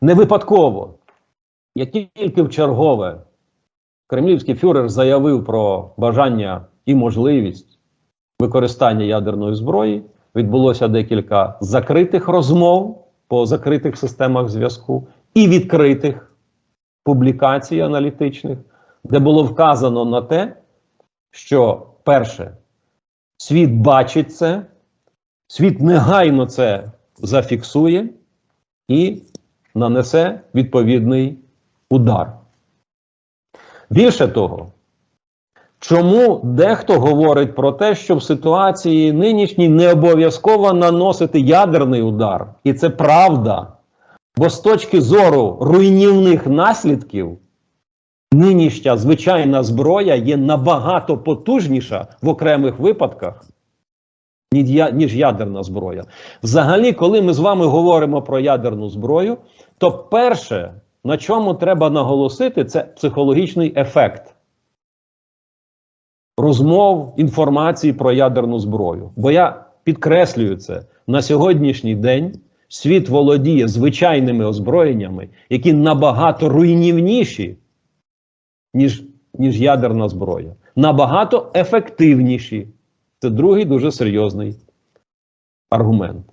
Не випадково, як тільки в чергове. Кремлівський фюрер заявив про бажання і можливість використання ядерної зброї, відбулося декілька закритих розмов по закритих системах зв'язку і відкритих публікацій аналітичних, де було вказано на те, що перше, світ бачить це, світ негайно це зафіксує і нанесе відповідний удар. Більше того, чому дехто говорить про те, що в ситуації нинішній не обов'язково наносити ядерний удар, і це правда. Бо з точки зору руйнівних наслідків, нинішня звичайна зброя є набагато потужніша в окремих випадках, ніж ядерна зброя. Взагалі, коли ми з вами говоримо про ядерну зброю, то перше, на чому треба наголосити, це психологічний ефект розмов, інформації про ядерну зброю. Бо я підкреслюю це на сьогоднішній день. Світ володіє звичайними озброєннями, які набагато руйнівніші, ніж, ніж ядерна зброя, набагато ефективніші. Це другий дуже серйозний аргумент.